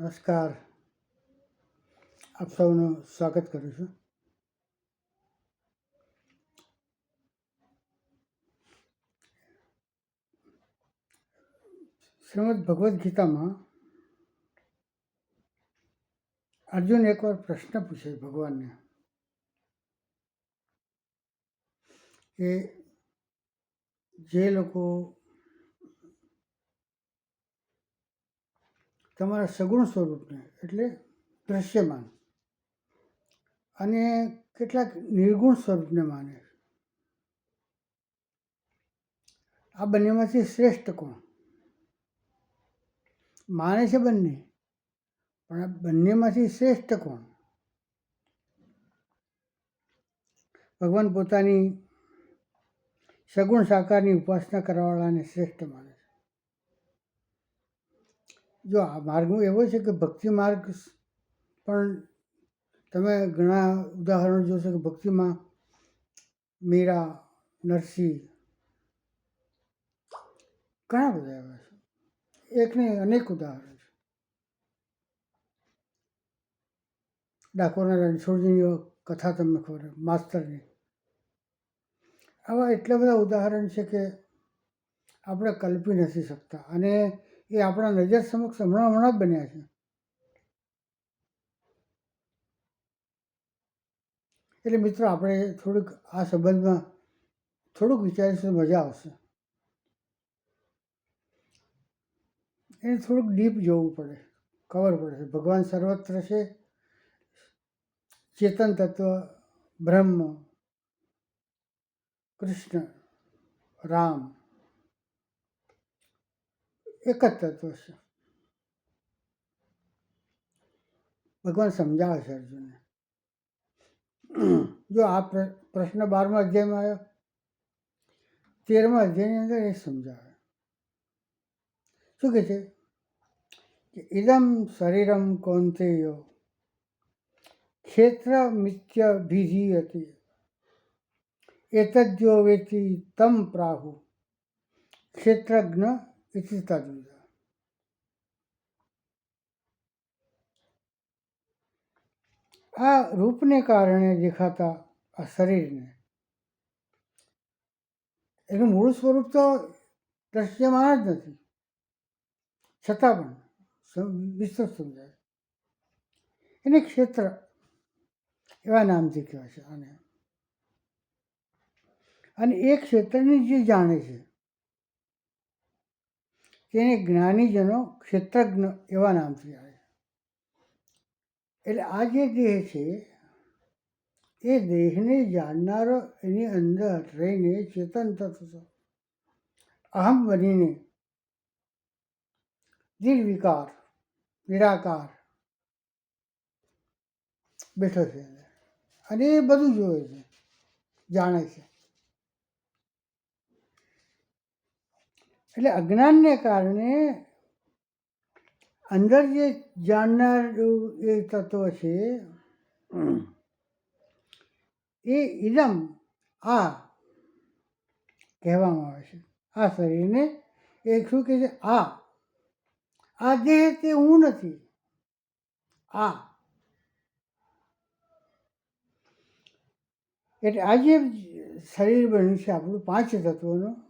નમસ્કાર. આપ સૌનું સ્વાગત કરું છું. શ્રીમદ ભગવદ્ ગીતામાં અર્જુન એકવાર પ્રશ્ન પૂછે ભગવાનને કે જે લોકો તમારા સગુણ સ્વરૂપને, એટલે દ્રશ્યમાન. અને કેટલાક નિર્ગુણ સ્વરૂપને માને. આ બંનેમાંથી શ્રેષ્ઠ કોણ? માને છે બંને, પણ આ બંનેમાંથી શ્રેષ્ઠ કોણ? ભગવાન પોતાની સગુણ સાકારની ઉપાસના કરવાવાળાને શ્રેષ્ઠ માને જો આ માર્ગ એવો છે કે ભક્તિ માર્ગ પણ તમે ઘણા ઉદાહરણો જોશો કે ભક્તિમાં મીરા, નરસિંહ ઘણા બધા એવા છે. એક નહીં અનેક ઉદાહરણ છે. ડાકોરના રણછોડજીની કથા તમને ખબર માસ્તરની. આવા એટલા બધા ઉદાહરણ છે કે આપણે કલ્પી નથી શકતા. અને એ આપણા નજર સમક્ષ હમણાં હમણાં જ બન્યા છે. એટલે મિત્રો, આપણે થોડુંક આ સંબંધમાં થોડુંક વિચારીશું, મજા આવશે. એને થોડુંક ડીપ જોવું પડે, ખબર પડે. છે ભગવાન સર્વત્ર છે, ચેતન તત્વ, બ્રહ્મ, કૃષ્ણ, રામ. એક જ તત્વ છે ભગવાન સમજાવે છે અર્જુનને જો આ પ્ર- પ્રશ્ન બારમા અધ્યાયમાં આવ્યો તેરમા અધ્યાયની અંદર એ સમજાવે શું કહે છે કે ઇદમ શરીરમ કૌંતેય ક્ષેત્ર મિત્ય હતી એતદ્યો વેતિ તમ પ્રાહુ ક્ષેત્રજ્ઞ ઇતિ તદ્વિદ આ રૂપને કારણે દેખાતા આ શરીરને. એનું મૂળ સ્વરૂપ તો દ્રશ્યમાન જ નથી. છતાં પણ વિસ્તૃત સમજાય. એને ક્ષેત્ર એવા નામથી કહેવાય છે અને અને એ ક્ષેત્રને જે જાણે છે તેને જ્ઞાનીજનો ક્ષેત્રજ્ઞ એવા નામથી આવે એટલે આ જે દેહ છે, એ દેહને જાણનારો એની અંદર રહીને ચેતન થતો અહમ બનીને નિર્વિકાર નિરાકાર બેઠો છે. અને એ બધું જોવે છે, જાણે છે. એટલે અજ્ઞાનને કારણે અંદર જે જાણનાર એ તત્વ છે, એ ઇદમ આ કહેવામાં આવે છે. આ શરીરને એ શું કહે છે? આ. આ દેહ તે હું નથી. આ. એટલે આ જે શરીર બન્યું છે આપણું પાંચ તત્વોનું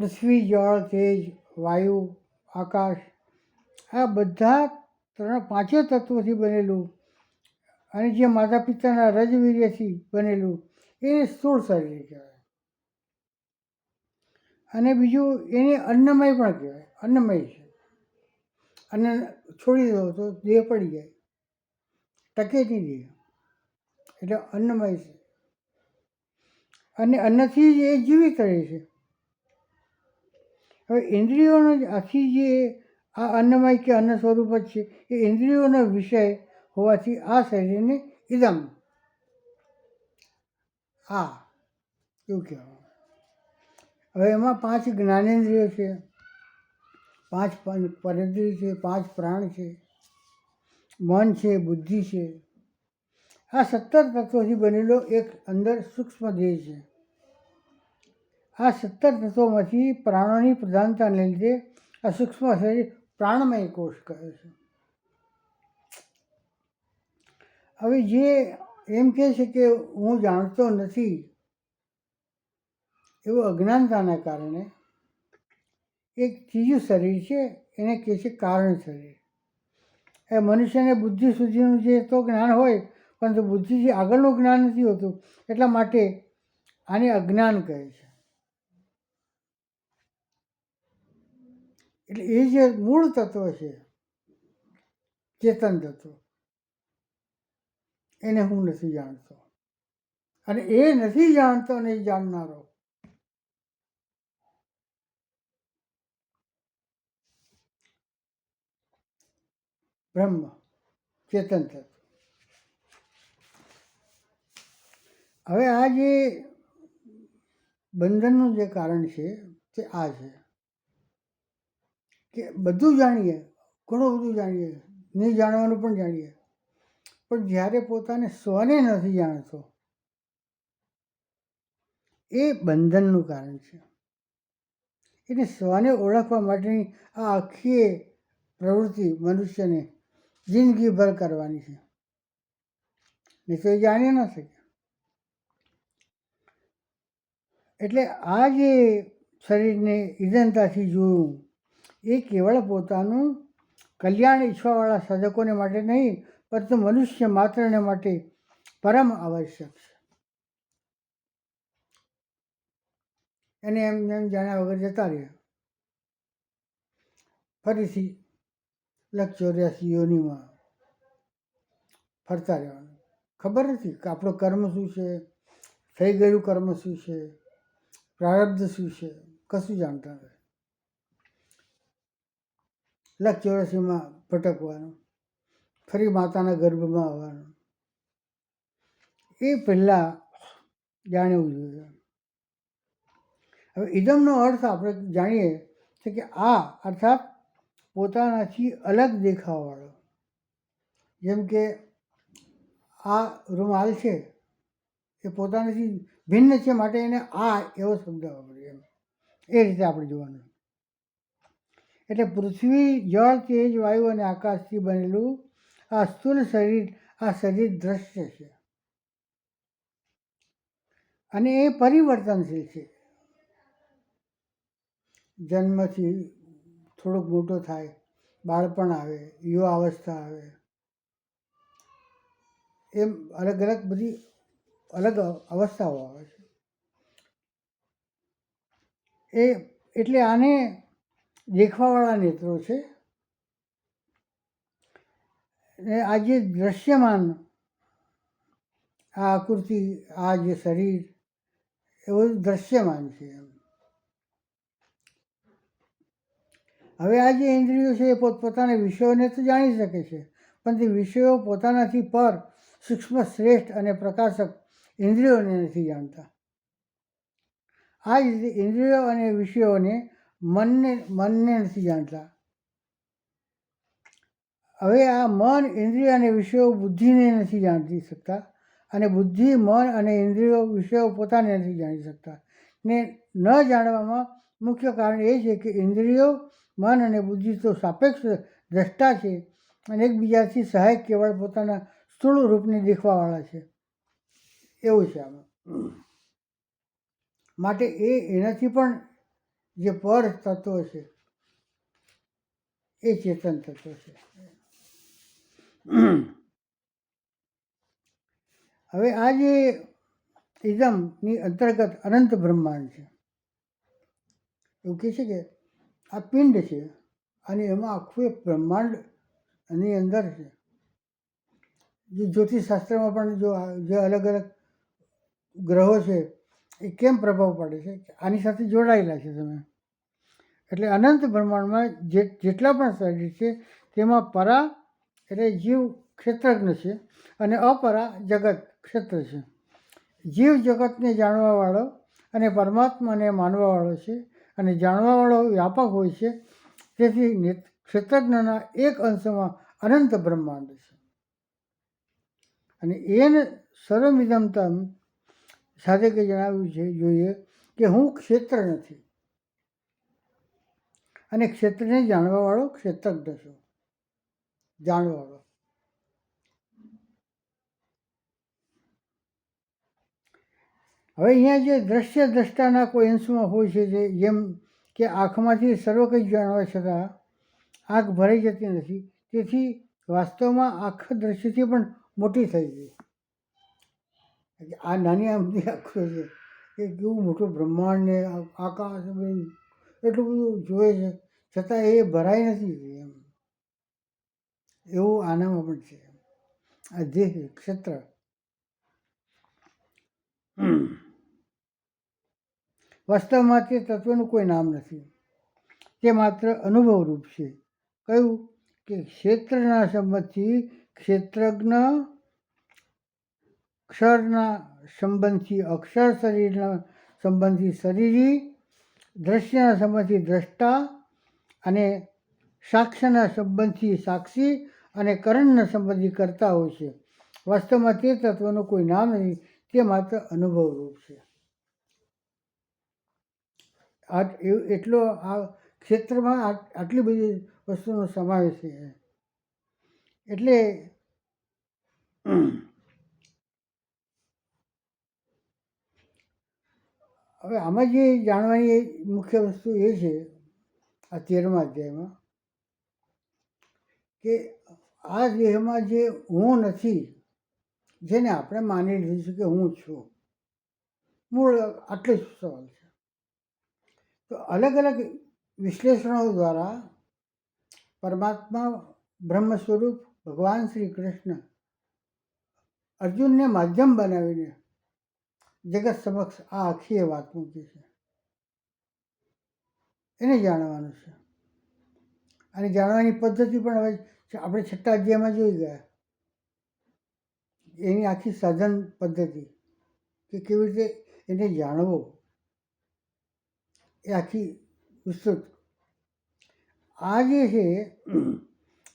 પૃથ્વી, જળ, તેજ, વાયુ, આકાશ, આ બધા ત્રણ પાંચે તત્વોથી બનેલું અને જે માતા પિતાના રજવીર્યથી બનેલું, એ સ્થૂળ શરીર કહેવાય. અને બીજું એને અન્નમય પણ કહેવાય, અન્નમય છે. અન્ન છોડી દો તો દેહ પડી જાય, ટકે નહીં દેહ, એટલે અન્નમય છે. અને અન્નથી જ એ જીવિત રહે છે. હવે ઇન્દ્રિયોનો જ આખી જે આ અન્નમય કે અન્ન સ્વરૂપ જ છે, એ ઇન્દ્રિયોનો વિષય હોવાથી આ શરીરને ઇદમ. આ, એવું કહેવાય. હવે એમાં પાંચ જ્ઞાનેન્દ્રિયો છે, પાંચ પં- પરેન્દ્રિય છે, પાંચ પ્રાણ છે, મન છે, બુદ્ધિ છે. આ સત્તર તત્વોથી બનેલો એક અંદર સૂક્ષ્મ દેહ છે. આ સત્તર તત્વોમાંથી પ્રાણોની પ્રધાનતાને લીધે આ સૂક્ષ્મ શરીર પ્રાણમય કોષ કહે છે. હવે જે એમ કહે છે કે હું જાણતો નથી એવું અજ્ઞાનતાના કારણે એક ત્રીજું શરીર છે, એને કહે છે કારણ શરીર. એ મનુષ્યને બુદ્ધિ સુધીનું જે તો જ્ઞાન હોય, પરંતુ બુદ્ધિથી આગળનું જ્ઞાન નથી હોતું, એટલા માટે આને અજ્ઞાન કહે છે. એટલે એ જે મૂળ તત્વ છે, ચેતન તત્વ, એને હું નથી જાણતો. અને એ નથી જાણતો અને એ જાણનારો. બ્રહ્મ, ચેતન તત્વ. હવે આ જે બંધનનું જે કારણ છે, તે આ છે. કે બધું જાણીએ, ઘણું બધું જાણીએ નહીં જાણવાનું પણ જાણીએ. પણ જ્યારે પોતાને સ્વને નથી જાણતો, એ બંધનનું કારણ છે. એટલે સ્વને ઓળખવા માટેની આ આખી પ્રવૃત્તિ મનુષ્યને જિંદગીભર કરવાની છે. નહીં તો એ જાણી ન શકે. એટલે આ જે શરીરને ઈદનતાથી જોયું એ કેવળ પોતાનું કલ્યાણ ઈચ્છવાવાળા સાધકોને માટે નહીં, પરંતુ મનુષ્ય માત્રને માટે પરમ આવશ્યક છે. એને એમ એમ જાણ્યા વગર જતા રહ્યા. ફરીથી લક્ષ ચોર્યાસી યોનિમાં ફરતા રહેવાનું. ખબર નથી કે આપણો કર્મ શું છે, થઈ ગયેલું કર્મ શું છે, પ્રારબ્ધ શું છે, કશું જાણતા નથી. લક્ષ ચોરાસીમાં ભટકવાનું, ફરી માતાના ગર્ભમાં આવવાનું. એ પહેલાં જાણવું જોઈએ. હવે ઇદમનો અર્થ આપણે જાણીએ છે કે આ અર્થાત પોતાનાથી અલગ દેખાવાળો જેમ કે આ રૂમાલ છે, એ પોતાનાથી ભિન્ન છે માટે એને આ એવો શબ્દ એમ. એ રીતે આપણે જોવાનું. એટલે પૃથ્વી, જળ, તેજ, વાયુ અને આકાશથી બનેલું આ સ્થૂલ શરીર, આ શરીર દ્રશ્ય છે. અને એ પરિવર્તનશીલ છે. જન્મથી થોડોક મોટો થાય, બાળપણ આવે યુવા અવસ્થા આવે, એમ અલગ અલગ બધી અલગ અવસ્થાઓ આવે છે. એ એટલે આને દેખવાવાળા નેત્રો છે. ને આ જે દ્રશ્યમાન આ આકૃતિ, આ જે શરીર એવું દ્રશ્યમાન છે હવે આ જે ઇન્દ્રિયો છે એ પોતપોતાના વિષયોને તો જાણી શકે છે, પણ તે વિષયો પોતાનાથી પર સૂક્ષ્મ શ્રેષ્ઠ અને પ્રકાશક ઇન્દ્રિયોને નથી જાણતા. આ જ રીતે ઇન્દ્રિયો અને વિષયોને મનને મનને નથી જાણતા. હવે આ મન ઇન્દ્રિય અને વિષયો બુદ્ધિને નથી જાણતી શકતા અને બુદ્ધિ, મન અને ઇન્દ્રિયો, વિષયો પોતાને નથી જાણી શકતા. ને ન જાણવામાં મુખ્ય કારણ એ છે કે ઇન્દ્રિયો, મન અને બુદ્ધિ તો સાપેક્ષ દ્રષ્ટા છે અને એકબીજાથી સહાયક કેવળ પોતાના સ્થૂળ રૂપને દેખવાવાળા છે. એવું છે આમાં. માટે એ એનાથી પણ જે પર તત્વ છે, એ ચેતન તત્વ છે. હવે આ જે ઇદમની અંતર્ગત અનંત બ્રહ્માંડ છે, એવું કહે છે કે આ પિંડ છે અને એમાં આખું એક બ્રહ્માંડ એની અંદર છે. જે જ્યોતિષશાસ્ત્રમાં પણ જો જે અલગ અલગ ગ્રહો છે, એ કેમ પ્રભાવ પાડે છે? આની સાથે જોડાયેલા છે તમે? એટલે અનંત બ્રહ્માંડમાં જે જેટલા પણ શરીર છે, તેમાં પરા એટલે જીવ ક્ષેત્રજ્ઞ છે અને અપરા જગત ક્ષેત્ર છે. જીવ જગતને જાણવાવાળો અને પરમાત્માને માનવાવાળો છે અને જાણવાવાળો વ્યાપક હોય છે, તેથી ક્ષેત્રજ્ઞના એક અંશમાં અનંત બ્રહ્માંડ છે. અને એને સર્વમિદમતમ સાધકે જણાવ્યું છે જોઈએ કે હું ક્ષેત્ર નથી. અને ક્ષેત્રને જાણવાવાળો ક્ષેત્રજ્ઞ છું. જાણવાવાળો. હવે અહીંયા જે દ્રશ્ય દ્રષ્ટાના કોઈ અંશમાં હોય છે જે, જેમ કે આંખમાંથી સર્વ કંઈ જાણવા છતાં આંખ ભરાઈ જતી નથી, તેથી વાસ્તવમાં આંખ દ્રશ્યથી પણ મોટી થઈ ગઈ. આ નાની આમની આંખો છે. કે કેવું મોટું બ્રહ્માંડ ને આકાશ બધું. એટલું બધું જોવે છે. છતાં એ ભરાય નથી એમ. એવું આનામાં પણ છે. આ દેહ ક્ષેત્ર વાસ્તવમાં તે તત્વનું કોઈ નામ નથી. તે માત્ર અનુભવરૂપ છે. કહ્યું કે ક્ષેત્રના સંબંધથી ક્ષેત્રજ્ઞ ક્ષરના સંબંધથી અક્ષર શરીરના સંબંધથી શરીરી દ્રશ્યના સંબંધથી દ્રષ્ટા અને સાક્ષ્યના સંબંધથી સાક્ષી અને કરણના સંબંધી કરતા હોય છે. વાસ્તવમાં તે તત્વનું કોઈ નામ નથી, તે માત્ર અનુભવરૂપ છે. આ એટલો આ ક્ષેત્રમાં આટલી બધી વસ્તુનો સમાવેશ છે. એટલે હવે આમાં જે જાણવાની મુખ્ય વસ્તુ એ છે, આ તેરમા અધ્યાયમાં, કે આ દેહમાં જે હું નથી, જેને આપણે માની લીધું છે કે હું છું, મૂળ આટલો જ સવાલ છે. તો અલગ અલગ વિશ્લેષણો દ્વારા પરમાત્મા બ્રહ્મ સ્વરૂપ ભગવાન શ્રી કૃષ્ણ અર્જુનને માધ્યમ બનાવીને જગત સમક્ષ આ આખી એ વાત મૂકી છે. એને જાણવાનું છે. અને જાણવાની પદ્ધતિ પણ હવે આપણે છઠ્ઠા અધ્યાયમાં જોઈ ગયા. એની આખી સાધન પદ્ધતિ કે કેવી રીતે એને જાણવો, એ આખી વિસ્તૃત. આ જે છે,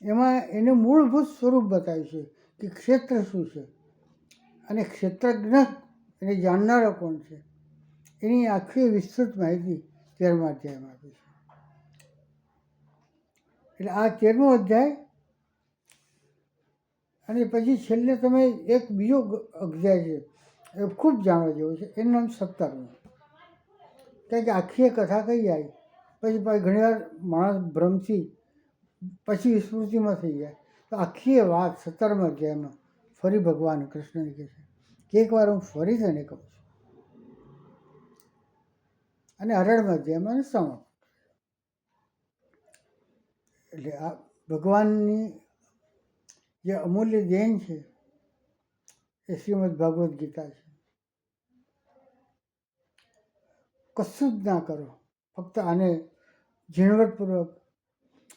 એમાં એને મૂળભૂત સ્વરૂપ બતાવ્યું છે કે ક્ષેત્ર શું છે? અને ક્ષેત્રજ્ઞ એને જાણનારો કોણ છે? એની આખી વિસ્તૃત માહિતી તેરમા અધ્યાયમાં આપી છે. એટલે આ તેરમો અધ્યાય અને પછી છેલ્લે તમે એક બીજો અધ્યાય છે, એ ખૂબ જાણવા જેવો છે. એનું નામ સત્તરમું કારણ કે આખી એ કથા કહી જાય પછી પછી ઘણીવાર માણસ ભ્રમથી, પછી વિસ્મૃતિમાં થઈ જાય. તો આખી એ વાત સત્તરમા અધ્યાયમાં ફરી ભગવાન કૃષ્ણને કહે છે. કે એકવાર હું ફરી તને કહું છું. અને હરણમાં અધ્યાયમાં એને સમ એટલે આ ભગવાનની જે અમૂલ્ય દેન છે, એ શ્રીમદ ભાગવદ્ ગીતા છે. કશું જ ના કરો. ફક્ત આને ઝીણવટપૂર્વક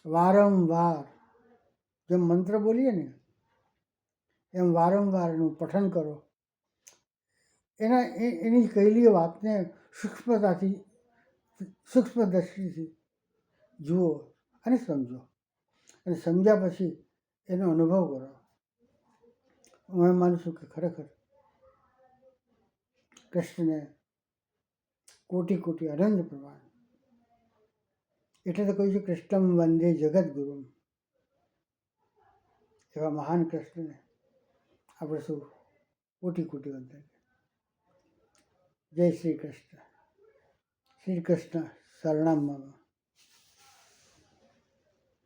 વારંવાર જેમ મંત્ર બોલીએ ને, એમ વારંવાર એનું પઠન કરો. એના એની કહેલી વાતને સૂક્ષ્મતાથી સૂક્ષ્મ જુઓ અને સમજો. અને સમજ્યા પછી એનો અનુભવ કરો. હું એમ માનું છું કે ખરેખર કૃષ્ણને કોટી કોટી અનંત પ્રમાણ. એટલે તો કહ્યું છે, કૃષ્ણમ વંદે જગદગુરુ એવા મહાન કૃષ્ણને આપણે શું કોટી કોટી વંદન જય શ્રી કૃષ્ણ. શ્રી કૃષ્ણ શરણામ મમ.